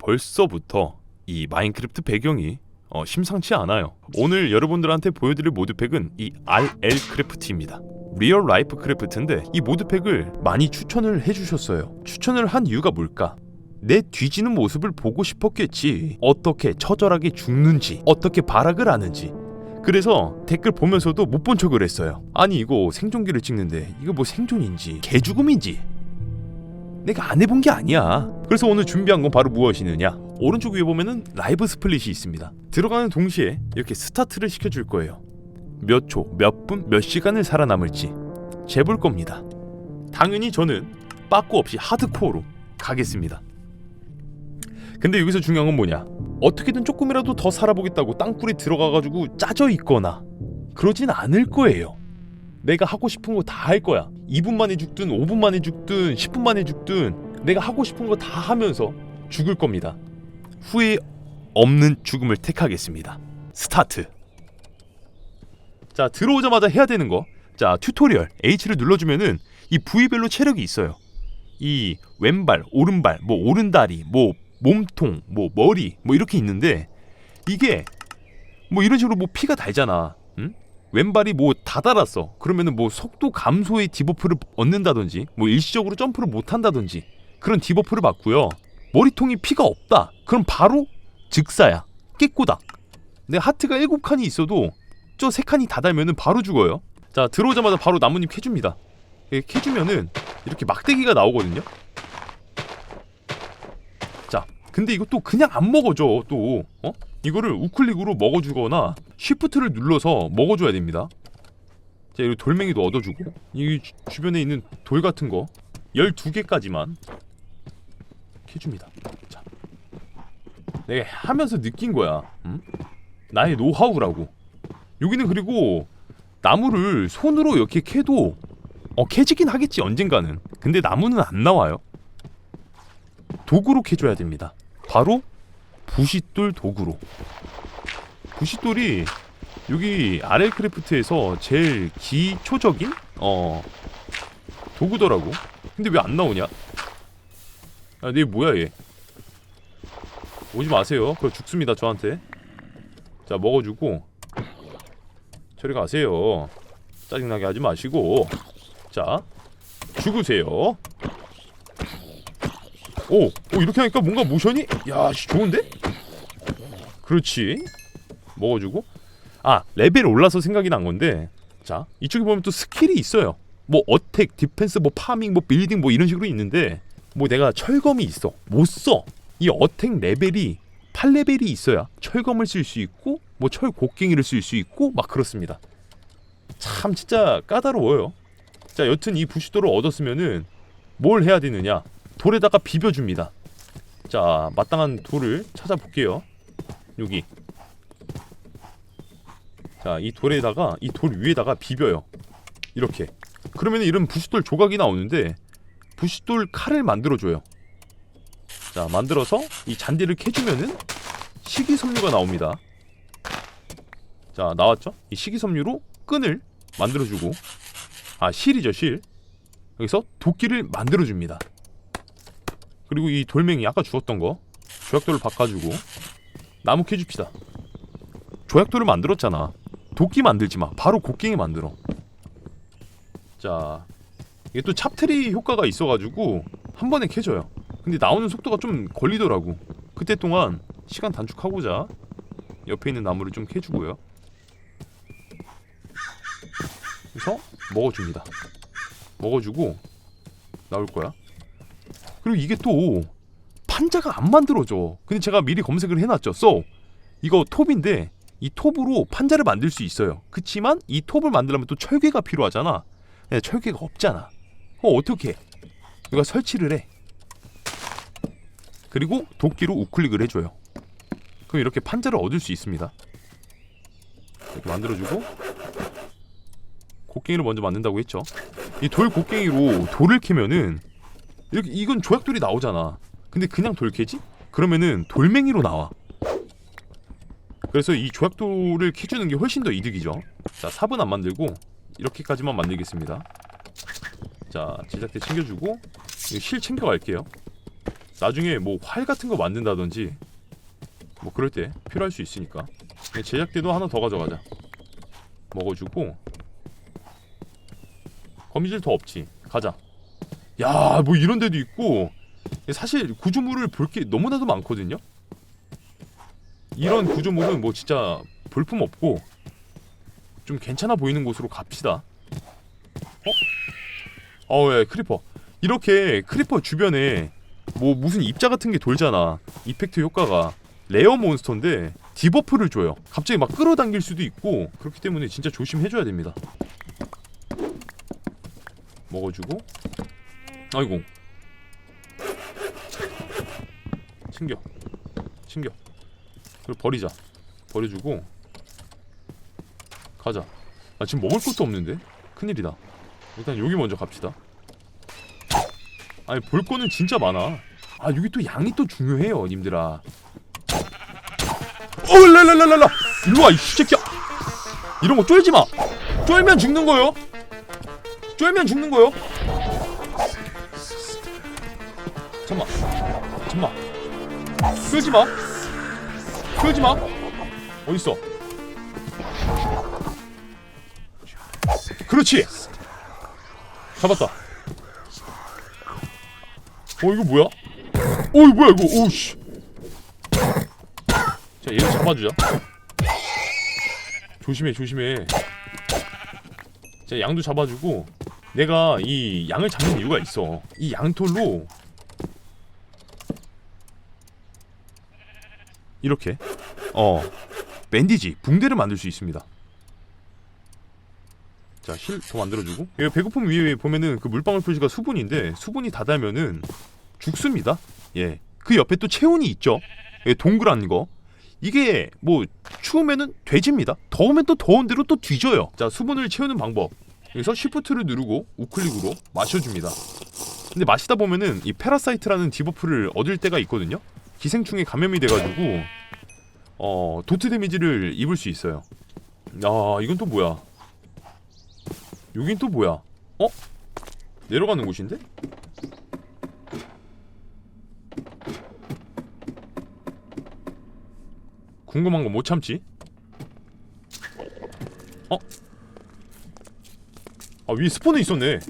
벌써부터 이 마인크래프트 배경이 어, 심상치 않아요. 오늘 여러분들한테 보여드릴 모드팩은 이 RL 크래프트입니다. 리얼 라이프 크래프트인데 이 모드팩을 많이 추천을 해주셨어요. 추천을 한 이유가 뭘까? 내 뒤지는 모습을 보고 싶었겠지. 어떻게 처절하게 죽는지, 어떻게 발악을 하는지. 그래서 댓글 보면서도 못 본 척을 했어요. 아니 이거 생존기를 찍는데 이거 뭐 생존인지 개죽음인지 내가 안 해본 게 아니야. 그래서 오늘 준비한 건 바로 무엇이느냐? 오른쪽 위에 보면은 라이브 스플릿이 있습니다. 들어가는 동시에 이렇게 스타트를 시켜줄 거예요. 몇 초, 몇 분, 몇 시간을 살아남을지 재볼 겁니다. 당연히 저는 빠꾸 없이 하드코어로 가겠습니다. 근데 여기서 중요한 건 뭐냐? 어떻게든 조금이라도 더 살아보겠다고 땅굴에 들어가가지고 짜져 있거나 그러진 않을 거예요. 내가 하고 싶은 거 다 할 거야. 2분 만에 죽든 5분 만에 죽든 10분 만에 죽든 내가 하고 싶은 거 다 하면서 죽을 겁니다. 후회 없는 죽음을 택하겠습니다. 스타트. 자 들어오자마자 해야 되는 거. 자 튜토리얼 H를 눌러주면은 이 부위별로 체력이 있어요. 이 왼발, 오른발, 뭐 오른다리, 뭐 몸통, 뭐 머리, 뭐 이렇게 있는데 이게 뭐 이런 식으로 뭐 피가 달잖아. 응? 왼발이 뭐 다 달았어. 그러면은 뭐 속도 감소의 디버프를 얻는다든지, 뭐 일시적으로 점프를 못 한다든지 그런 디버프를 받고요. 머리통이 피가 없다. 그럼 바로 즉사야. 깨꼬닥. 내 하트가 일곱 칸이 있어도 저세 칸이 다 달면은 바로 죽어요. 자 들어오자마자 바로 나뭇잎 캐줍니다. 예, 캐주면은 이렇게 막대기가 나오거든요. 자, 근데 이것도 그냥 안 먹어줘 또 어? 이거를 우클릭으로 먹어주거나 쉬프트를 눌러서 먹어줘야 됩니다. 자, 이거 돌멩이도 얻어주고 이 주- 주변에 있는 돌 같은 거 12개까지만 캐줍니다. 자, 내가 하면서 느낀 거야. 응? 나의 노하우라고. 여기는 그리고 나무를 손으로 이렇게 캐도 어 캐지긴 하겠지 언젠가는. 근데 나무는 안 나와요. 도구로 캐줘야 됩니다. 바로 부싯돌 도구로. 부싯돌이 여기 RL 크래프트에서 제일 기초적인 어 도구더라고. 근데 왜 안 나오냐? 아, 얘 뭐야 얘? 오지 마세요. 그거 죽습니다 저한테. 자 먹어주고 저리 가세요. 짜증나게 하지 마시고 자 죽으세요. 오, 오 이렇게 하니까 뭔가 모션이 야 씨, 좋은데? 그렇지. 먹어주고 아 레벨 올라서 생각이 난 건데 자 이쪽에 보면 또 스킬이 있어요. 뭐 어택, 디펜스, 뭐 파밍, 뭐 빌딩 뭐 이런 식으로 있는데 뭐 내가 철검이 있어 못 써. 이 어택 레벨이 8레벨이 있어야 철검을 쓸 수 있고 뭐 철 곡괭이를 쓸 수 있고 막 그렇습니다. 참 진짜 까다로워요. 자 여튼 이 부시도를 얻었으면은 뭘 해야 되느냐 돌에다가 비벼줍니다. 자 마땅한 돌을 찾아볼게요. 여기 자 이 돌에다가 이 돌 위에다가 비벼요. 이렇게 그러면 이런 부싯돌 조각이 나오는데 부싯돌 칼을 만들어줘요. 자 만들어서 이 잔디를 캐주면은 식이섬유가 나옵니다. 자 나왔죠? 이 식이섬유로 끈을 만들어주고 아 실이죠 실 여기서 도끼를 만들어줍니다. 그리고 이 돌멩이 아까 주웠던 거 조약돌을 바꿔주고 나무 캐줍시다. 조약돌을 만들었잖아. 도끼 만들지 마. 바로 곡괭이 만들어. 자 이게 또 찹트리 효과가 있어가지고 한 번에 캐져요. 근데 나오는 속도가 좀 걸리더라고. 그때 동안 시간 단축하고자 옆에 있는 나무를 좀 캐주고요. 그래서 먹어줍니다. 먹어주고 나올 거야. 그리고 이게 또 판자가 안 만들어져. 근데 제가 미리 검색을 해놨죠. so 이거 톱인데 이 톱으로 판자를 만들 수 있어요. 그치만 이 톱을 만들려면 또 철괴가 필요하잖아. 근데 철괴가 없잖아. 어 어떻게? 이거 설치를 해. 그리고 도끼로 우클릭을 해줘요. 그럼 이렇게 판자를 얻을 수 있습니다. 이렇게 만들어주고 곡괭이를 먼저 만든다고 했죠. 이 돌 곡괭이로 돌을 캐면은 이렇게 이건 조약돌이 나오잖아. 근데 그냥 돌 캐지? 그러면은 돌멩이로 나와. 그래서 이 조약돌을 캐주는 게 훨씬 더 이득이죠. 자, 삽은 안 만들고 이렇게까지만 만들겠습니다. 자, 제작대 챙겨주고 실 챙겨갈게요. 나중에 뭐 활 같은 거 만든다든지 뭐 그럴 때 필요할 수 있으니까 제작대도 하나 더 가져가자 먹어주고 거미줄 더 없지 가자 야 뭐 이런 데도 있고 사실 구조물을 볼 게 너무나도 많거든요 이런 구조물은 뭐 진짜 볼품 없고 좀 괜찮아 보이는 곳으로 갑시다 어? 어, 예, 크리퍼. 이렇게 크리퍼 주변에 뭐 무슨 입자 같은 게 돌잖아. 이펙트 효과가 레어 몬스터인데 디버프를 줘요. 갑자기 막 끌어당길 수도 있고 그렇기 때문에 진짜 조심해줘야 됩니다. 먹어주고 아이고. 챙겨. 챙겨. 그리고 버리자. 버려주고. 가자. 아 지금 먹을 것도 없는데? 큰일이다. 일단 여기 먼저 갑시다. 아니 볼 거는 진짜 많아. 아 여기 또 양이 또 중요해요 님들아. 어 랄랄랄랄라 일로와 이 새끼야. 이런 거 쫄지 마. 쫄면 죽는 거요. 쫄면 죽는 거요 잠만. 잠만. 끌지 마. 끌지 마. 어딨어? 그렇지. 잡았다. 어 이거 뭐야? 어 이거 뭐야 이거? 오우씨. 자 얘를 잡아주자. 조심해 조심해. 자 양도 잡아주고 내가 이 양을 잡는 이유가 있어. 이 양털로 이렇게 어 밴디지 붕대를 만들 수 있습니다 자, 실더 만들어주고. 여기 배고픔 위에 보면은 그 물방울 표시가 수분인데 수분이 다 닿으면은 죽습니다. 예. 그 옆에 또 체온이 있죠. 예, 동그란 거. 이게 뭐 추우면은 돼집니다. 더우면 또 더운 대로 또 뒤져요. 자, 수분을 채우는 방법. 여기서 시프트를 누르고 우클릭으로 마셔줍니다. 근데 마시다 보면은 이 페라사이트라는 디버프를 얻을 때가 있거든요. 기생충에 감염이 돼가지고 어 도트 데미지를 입을 수 있어요. 아 이건 또 뭐야? 여긴 또 뭐야? 어? 내려가는 곳인데? 궁금한 거 못 참지? 어? 아 위에 스포는 있었네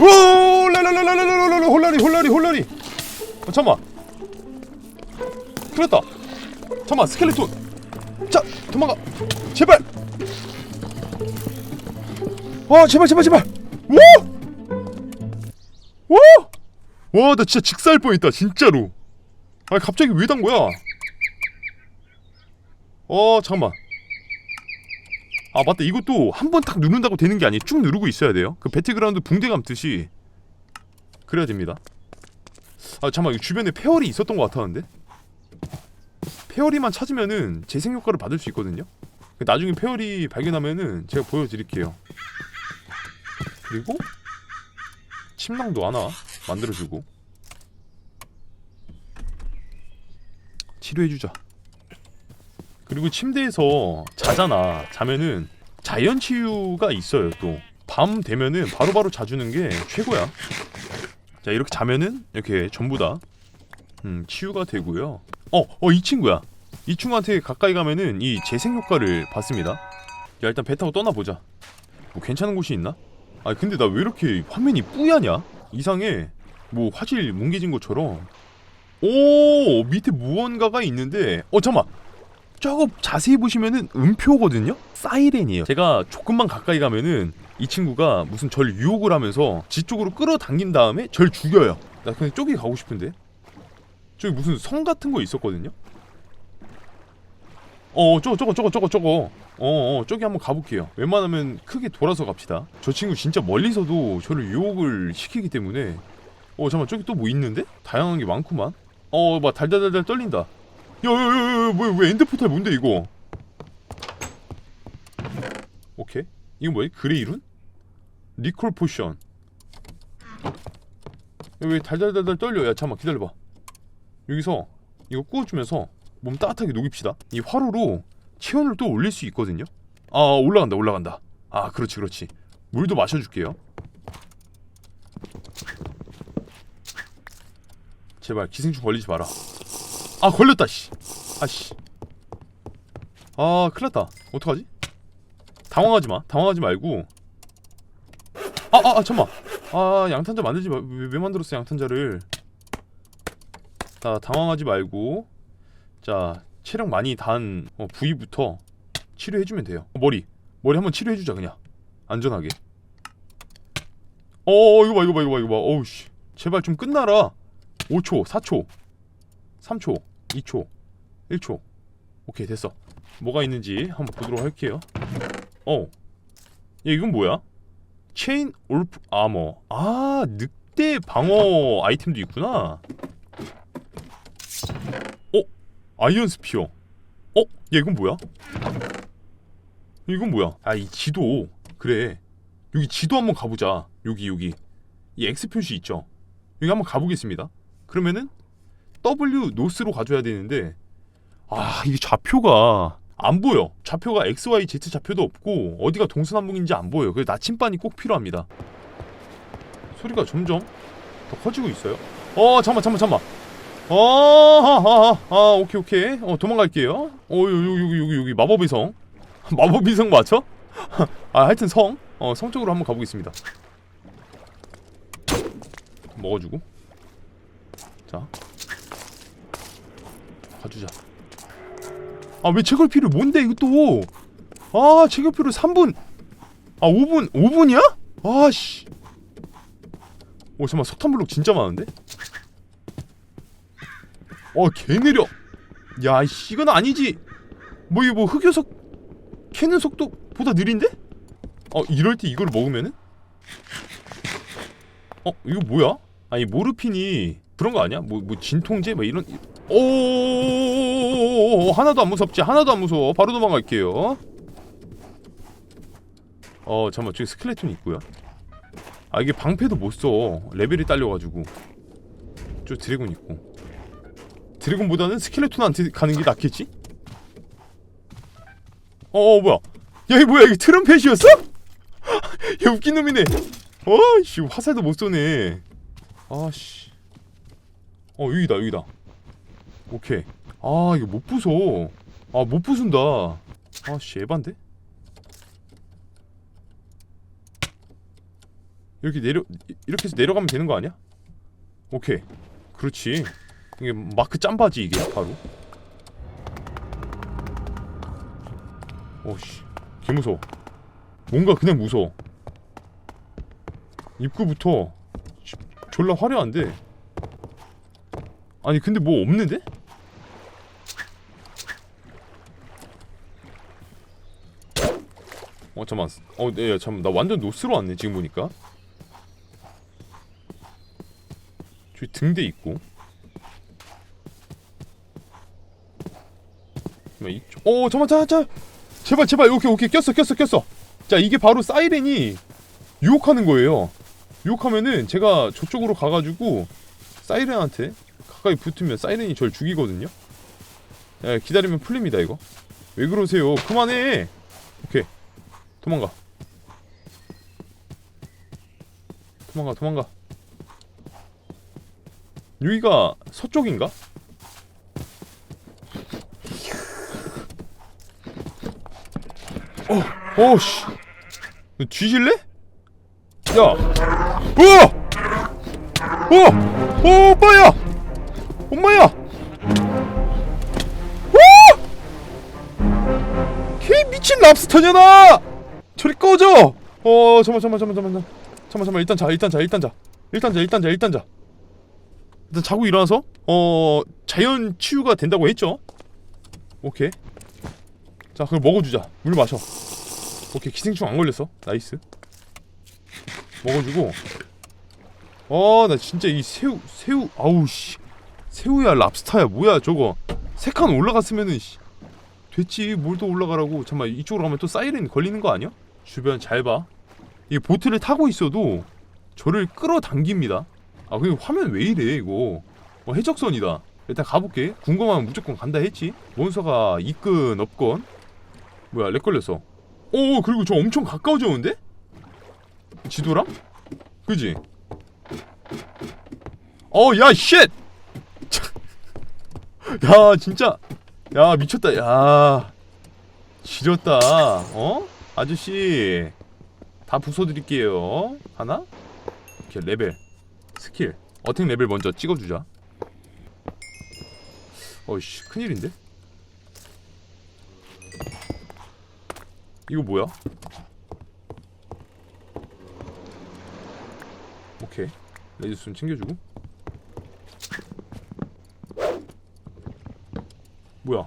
오 라라라라라라라 홀라리 홀라리 홀라리 어, 잠만 그랬다 잠만 스켈레톤 자 도망가 제발 와 제발 제발 제발 와와나 진짜 직사할 뻔했다 진짜로 아 갑자기 왜 단 거야 어 잠깐만 아 맞다. 이것도 한 번 딱 누른다고 되는 게 아니에요. 쭉 누르고 있어야 돼요. 그 배틀그라운드 붕대 감듯이 그래야 됩니다. 아 잠깐만. 이 주변에 페어리 있었던 것 같았는데? 페어리만 찾으면은 재생 효과를 받을 수 있거든요. 그 나중에 페어리 발견하면은 제가 보여드릴게요. 그리고 침낭도 하나 만들어주고 치료해주자 그리고 침대에서 자잖아. 자면은 자연 치유가 있어요. 또 밤 되면은 바로 바로 자주는 게 최고야. 자 이렇게 자면은 이렇게 전부 다 음, 치유가 되고요. 어, 어 이 친구야. 이 친구한테 가까이 가면은 이 재생 효과를 받습니다. 야 일단 배 타고 떠나 보자. 뭐 괜찮은 곳이 있나? 아 근데 나 왜 이렇게 화면이 뿌야냐? 이상해. 뭐 화질 뭉개진 것처럼. 오 밑에 무언가가 있는데 어 잠만 저거 자세히 보시면은 음표거든요? 사이렌이에요. 제가 조금만 가까이 가면은 이 친구가 무슨 절 유혹을 하면서 지 쪽으로 끌어당긴 다음에 절 죽여요. 나 그냥 저기 가고 싶은데. 저기 무슨 성 같은 거 있었거든요? 어, 저거, 저거, 저거, 저거, 저거. 어, 어, 저기 한번 가볼게요. 웬만하면 크게 돌아서 갑시다. 저 친구 진짜 멀리서도 저를 유혹을 시키기 때문에. 어, 잠깐 저기 또 뭐 있는데? 다양한 게 많구만. 어, 막 달달달달 떨린다. 야야야야 뭐야 왜 엔드 포탈 뭔데 이거 오케이 이거 뭐야 그레이룬? 리콜 포션 야, 왜 달달달달 떨려 야 잠깐만 기다려봐 여기서 이거 구워주면서 몸 따뜻하게 녹입시다. 이 화로로 체온을 또 올릴 수 있거든요. 아 올라간다 올라간다. 아 그렇지 그렇지. 물도 마셔줄게요. 제발 기생충 걸리지 마라. 아 걸렸다 씨. 아씨. 아 큰일났다. 어떡하지? 당황하지 마. 당황하지 말고. 아, 아, 아, 잠만. 아, 양탄자 만들지 마. 왜, 왜 만들었어 양탄자를? 자, 당황하지 말고. 자, 체력 많이 단 어, 부위부터 치료해주면 돼요. 어, 머리, 머리 한번 치료해주자 그냥. 안전하게. 어, 어, 이거 봐, 이거 봐, 이거 봐, 이거 봐. 어우 씨. 제발 좀 끝나라. 5초, 4초, 3초, 2초, 1초. 오케이 됐어. 뭐가 있는지 한번 보도록 할게요. 어. 야, 이건 뭐야? 체인 올프 아머. 아, 늑대 방어 아이템도 있구나. 어? 아이언 스피어. 어? 야, 이건 뭐야? 이건 뭐야? 아, 이 지도. 그래. 여기 지도 한번 가보자. 여기, 여기. 이 X 표시 있죠? 여기 한번 가보겠습니다. 그러면은 W 노스로 가줘야 되는데. 아 이게 좌표가. 안 보여. 좌표가 X, Y, Z 좌표도 없고 어디가 동서남북인지 안 보여요. 그래서 나침반이 꼭 필요합니다. 소리가 점점 더 커지고 있어요. 어 잠만 잠만 잠만. 어하하하. 아 오케이 오케이. 어 도망갈게요. 어 여기 여기 여기 여기 마법의 성. 마법의 성 맞죠? 아 하여튼 성 어 성적으로 한번 가보겠습니다. 먹어주고. 자 가주자 아왜 체결필요 뭔데 이거 또아 체결필요 3분 아 5분 5분이야? 아씨 오 잠깐만 석탄 블록 진짜 많은데? 어개 느려 야씨 이건 아니지 뭐 이거 뭐 흑요석 캐는 속도보다 느린데? 어 이럴 때 이걸 먹으면은? 어 이거 뭐야? 아니 모르핀이 그런 거 아니야? 뭐, 뭐 진통제? 뭐 이런 오 하나도 안 무섭지? 하나도 안 무서워. 바로 도망갈게요. 어 잠깐만. 저기 스켈레톤 있고요. 아 이게 방패도 못써. 레벨이 딸려가지고. 저 드래곤 있고. 드래곤보다는 스켈레톤한테 가는 게 낫겠지? 어, 어 뭐야? 야 이거 뭐야? 이게 트럼펫이었어? 야 웃긴 놈이네. 어씨 화살도 못 쏘네. 아씨 어 여기다 여기다. 오케이. 아 이거 못 부숴. 아못 부순다. 아씨 에반데? 이렇게 내려 이렇게 해서 내려가면 되는 거 아니야? 오케이. 그렇지. 이게 마크 짬바지 이게 바로. 오씨. 개무서워. 뭔가 그냥 무서워. 입구부터. 씨, 졸라 화려한데 아니 근데 뭐 없는데? 어 잠만. 어네 잠만. 나 완전 노스로 왔네 지금 보니까. 저기 등대 있고. 잠만 이쪽 어 잠만 자자 제발 제발. 오케이 오케이. 꼈어 꼈어 꼈어. 자 이게 바로 사이렌이 유혹하는 거예요. 유혹하면은 제가 저쪽으로 가가지고 사이렌한테 가까이 붙으면 사이렌이 절 죽이거든요 야, 기다리면 풀립니다 이거 왜 그러세요 그만해 오케이 도망가 도망가 도망가 여기가 서쪽인가? 어, 어씨 너 뒤질래? 야 우와! 어! 어, 오빠야! 엄마야! 오! 개 미친 랍스터냐나! 저리 꺼져! 어, 잠만, 잠만, 잠만, 잠만, 잠만, 잠만, 일단 자, 일단 자, 일단 자, 일단 자, 일단 자, 일단 자. 일단 자고 일어나서 어 자연 치유가 된다고 했죠? 오케이. 자, 그걸 먹어주자. 물 마셔. 오케이, 기생충 안 걸렸어. 나이스. 먹어주고. 어, 나 진짜 이 새우, 새우, 아우 씨. 새우야, 랍스타야, 뭐야 저거. 세 칸 올라갔으면은 씨. 됐지, 뭘더 올라가라고. 잠만 이쪽으로 가면 또 사이렌 걸리는 거 아니야? 주변 잘 봐. 이 보트를 타고 있어도 저를 끌어당깁니다. 아, 근데 화면 왜 이래 이거? 어, 해적선이다. 일단 가볼게 궁금하면 무조건 간다 했지 몬스터가 있건 없건 뭐야 렉 걸렸어 오 그리고 저 엄청 가까워졌는데? 지도랑? 그지? 어야 쉣! 야 진짜 야 미쳤다 야 지렸다 어? 아저씨 다 부숴드릴게요 하나? 이렇게 레벨 스킬 어택 레벨 먼저 찍어주자 어이씨 큰일인데? 이거 뭐야? 오케이 레지스톤 챙겨주고 뭐야? 야,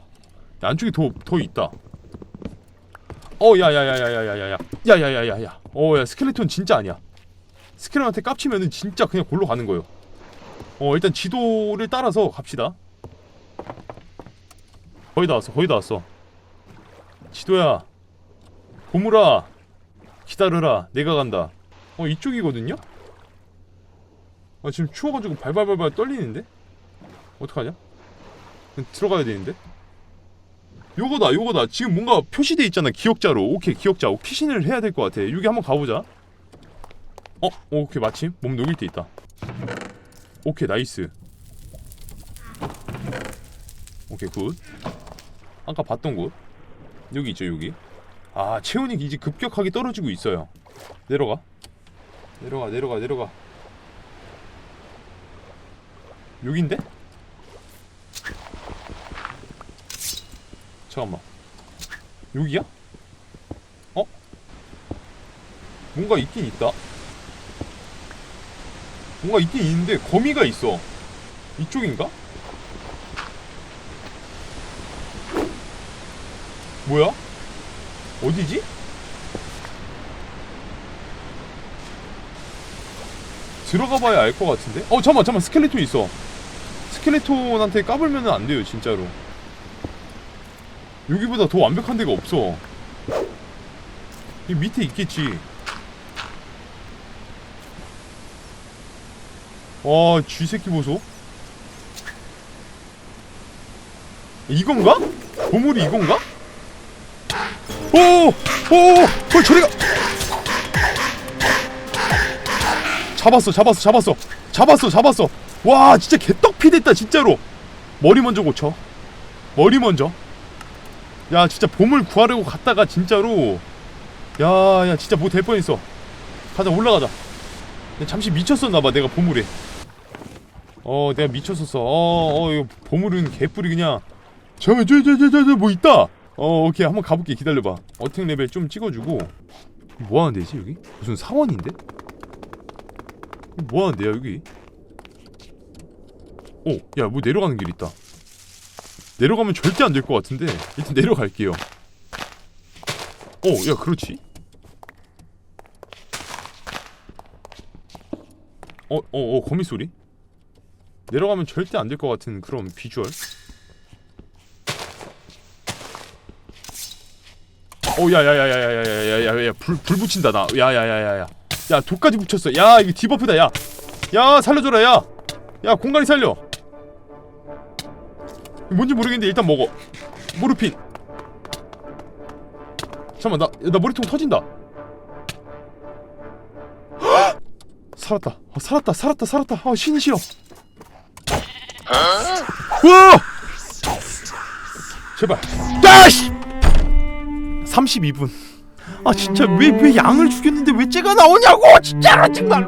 안쪽에 더, 더 있다. 어 야야야야야야야야. 야야야야야. 어야 스켈레톤 진짜 아니야. 스켈레톤한테 깝치면은 진짜 그냥 골로 가는 거예요. 어 일단 지도를 따라서 갑시다. 거의 다 왔어 거의 다 왔어. 지도야 고무라 기다려라. 내가 간다. 어 이쪽이거든요? 아 지금 추워가지고 발발발발 떨리는데? 어떡하냐? 들어가야 되는데? 요거다 요거다. 지금 뭔가 표시돼 있잖아 기억자로. 오케이 기억자. 피신을 해야 될 것 같아. 여기 한번 가보자. 어? 오케이 마침 몸 녹일 때 있다. 오케이 나이스. 오케이 굿. 아까 봤던 곳. 여기 있죠 여기. 아 체온이 이제 급격하게 떨어지고 있어요. 내려가. 내려가 내려가 내려가. 여긴데? 잠깐만 여기야? 어? 뭔가 있긴 있다 뭔가 있긴 있는데 거미가 있어 이쪽인가? 뭐야? 어디지? 들어가 봐야 알 것 같은데? 어 잠깐만 잠깐만 스켈레톤 있어 스켈레톤한테 까불면 안 돼요 진짜로 여기보다 더 완벽한 데가 없어. 이 밑에 있겠지. 와 쥐새끼 보소. 이건가? 보물이 이건가? 오오오 어, 저리가. 잡았어 잡았어 잡았어. 잡았어 잡았어. 와 진짜 개떡피 됐다 진짜로. 머리 먼저 고쳐. 머리 먼저 야 진짜 보물 구하려고 갔다가 진짜로. 야야 진짜 뭐 될 뻔했어. 가자 올라가자. 야, 잠시 미쳤었나봐 내가 보물에. 어 내가 미쳤었어. 어 어 이거 보물은 개뿔이 그냥. 잠깐만 저저저저 뭐 있다! 어 오케이 한번 가볼게. 기다려봐. 어택 레벨 좀 찍어주고. 뭐 하는 데지 여기? 무슨 사원인데? 뭐 하는 데야 여기? 오, 야, 뭐 내려가는 길 있다. 내려가면 절대 안 될 것 같은데 일단 내려갈게요. 오, 야, 그렇지. 어, 어, 어, 거미 소리? 내려가면 절대 안 될 것 같은 그런 비주얼. 오, 야, 야, 야, 야, 야, 야, 야, 야, 야, 불, 불 붙인다 나. 야, 야, 야, 야, 야. 야, 독까지 붙였어. 야, 이거 디버프다. 야, 야, 살려줘라. 야, 야, 공간이 살려. 뭔지 모르겠는데 일단 먹어. 모르핀. 잠깐만 나, 나 머리통 터진다. 헉! 살았다. 어, 살았다 살았다 살았다. 아 신이 싫어. 우와! 제발. 야씨! 32분. 아 진짜 왜 왜 양을 죽였는데 왜 쟤가 나오냐고! 진짜로 정말로